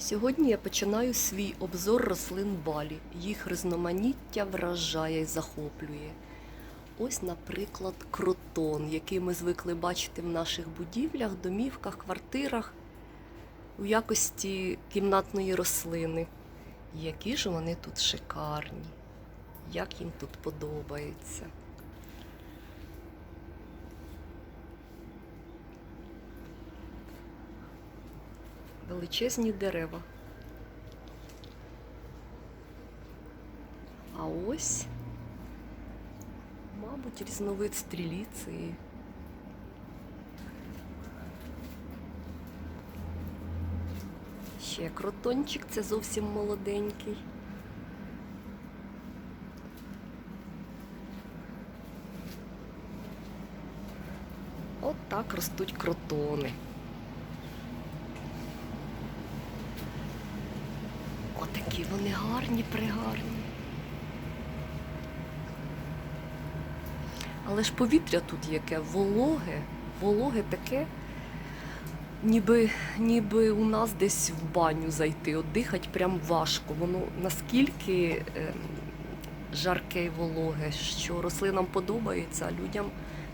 Сьогодні я починаю свій обзор рослин Балі. Їх різноманіття вражає і захоплює. Ось, наприклад, кротон, який ми звикли бачити в наших будівлях, домівках, квартирах у якості кімнатної рослини. Які ж вони тут шикарні, як їм тут подобається. Величезні дерева. А ось, мабуть, різновид стріліції. Ще кротончик, це зовсім молоденький. От так ростуть кротони. Отакі вони гарні, пригарні. Але ж повітря тут яке вологе, вологе таке, ніби, ніби у нас десь в баню зайти, от дихать прям важко. Воно наскільки е, жарке і вологе, що рослинам подобається, а людям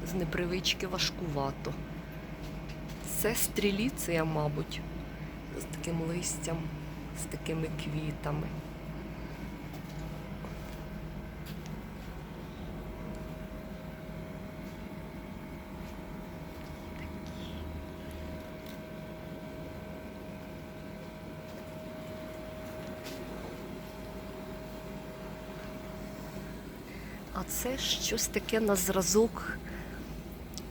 з непривички важкувато. Це стріліція, мабуть, з таким листям, з такими квітами. А це щось таке на зразок,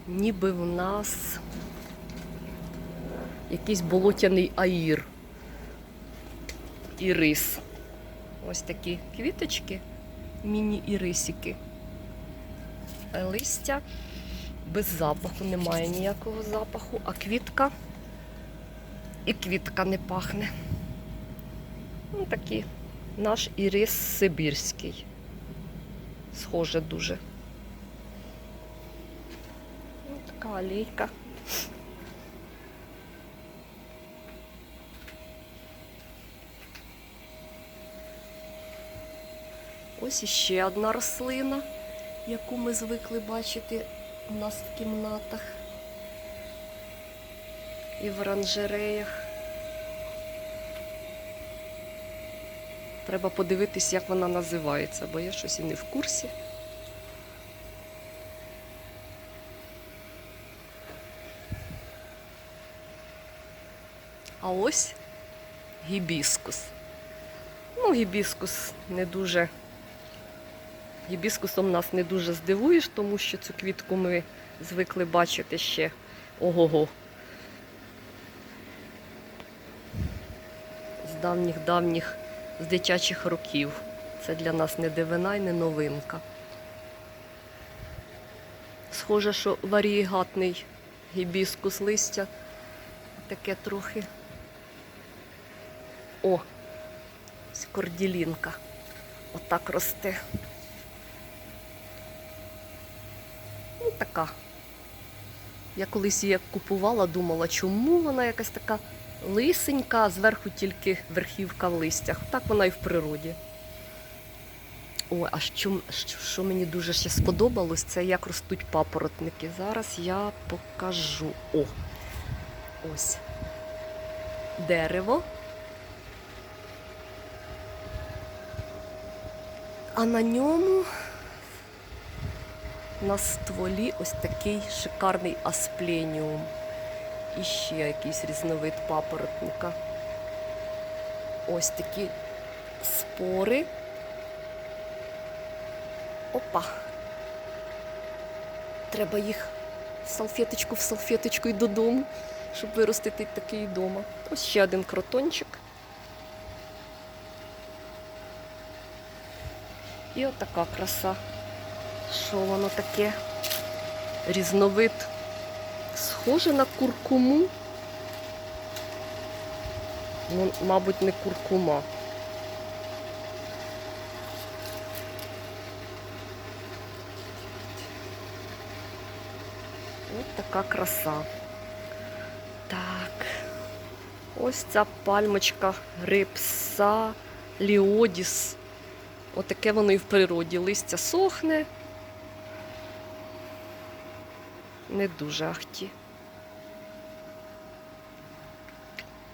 ніби в нас якийсь болотяний аїр і рис. Ось такі квіточки, міні-ірисики. Листя без запаху, немає ніякого запаху, а квітка і квітка не пахне. Ну, такий наш ірис сибірський. Схоже дуже. Ну, така алейка. Ось іще одна рослина, яку ми звикли бачити у нас в кімнатах і в оранжереях. Треба подивитись, як вона називається, бо я щось і не в курсі. А ось гібіскус. Ну, гібіскус не дуже. Гібіскусом нас не дуже здивуєш, тому що цю квітку ми звикли бачити ще ого-го. З давніх-давніх, з дитячих років. Це для нас не дивина і не новинка. Схоже, що варієгатний гібіскус листя таке трохи. О, ось корділінка. Отак росте. Така. Я колись її купувала, думала, чому вона якась така лисенька, а зверху тільки верхівка в листях. Так вона і в природі. О, а що, що, мені дуже ще сподобалось, це як ростуть папоротники. Зараз я покажу. О, ось дерево. А на ньому на стволі ось такий шикарний аспленіум. І ще якийсь різновид папоротника. Ось такі спори. Опа. Треба їх салфеточку в салфеточку і додому, щоб виростити такий вдома. Ось ще один кротончик. І отака краса. Що воно таке? Різновид. Схоже на куркуму. Ну, мабуть, не куркума. Ось така краса. Так. Ось ця пальмочка рипса, ліодіс. Отаке воно і в природі. Листя сохне. Не дуже ахті.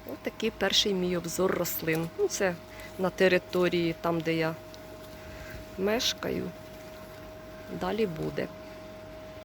Ось такий перший мій обзор рослин. Ну, це на території там, де я мешкаю. Далі буде.